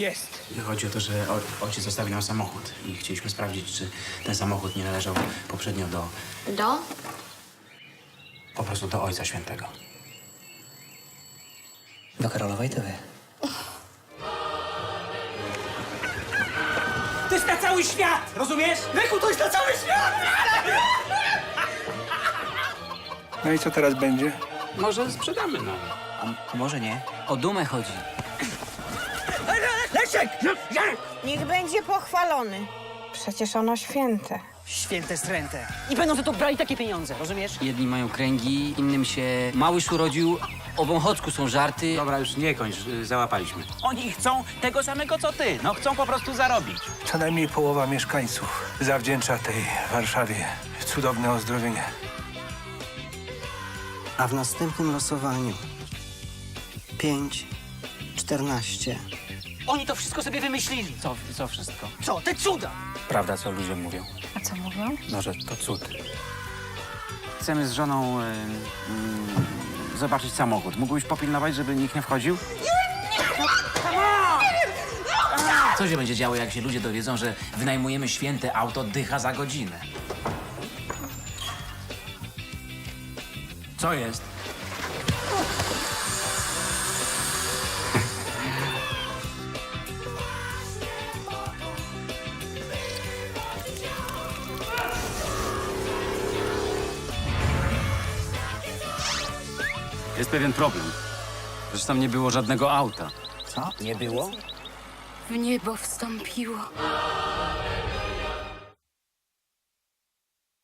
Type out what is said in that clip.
Jest. Chodzi o to, że o- ojciec zostawił nam samochód i chcieliśmy sprawdzić, czy ten samochód nie należał poprzednio do... Do? po prostu do Ojca Świętego. Do Karola Wojtyły. To jest na cały świat, rozumiesz? Ryku, to jest na cały świat! No i co teraz będzie? Może sprzedamy, no. A może nie? O dumę chodzi. Jarek! Niech będzie pochwalony. Przecież ono święte. Święte stręte. I będą za to brali takie pieniądze, rozumiesz? Jedni mają kręgi, innym się małyż urodził. O wąchocku są żarty. Dobra, już nie kończ, y, załapaliśmy. Oni chcą tego samego co ty. No chcą po prostu zarobić. Co najmniej połowa mieszkańców zawdzięcza tej Warszawie cudowne ozdrowienie. A w następnym losowaniu 5, 14. Oni to wszystko sobie wymyślili. Co, co wszystko? Co? Te cuda! Prawda, co ludzie mówią? A co mówią? No, że to cud. Chcemy z żoną y, y, zobaczyć samochód. Mógłbyś popilnować, żeby nikt nie wchodził? Co się będzie działo, jak się ludzie dowiedzą, że wynajmujemy święte auto dycha za godzinę? Co jest? Jest pewien problem. Zresztą nie było żadnego auta. Nie było? W niebo wstąpiło.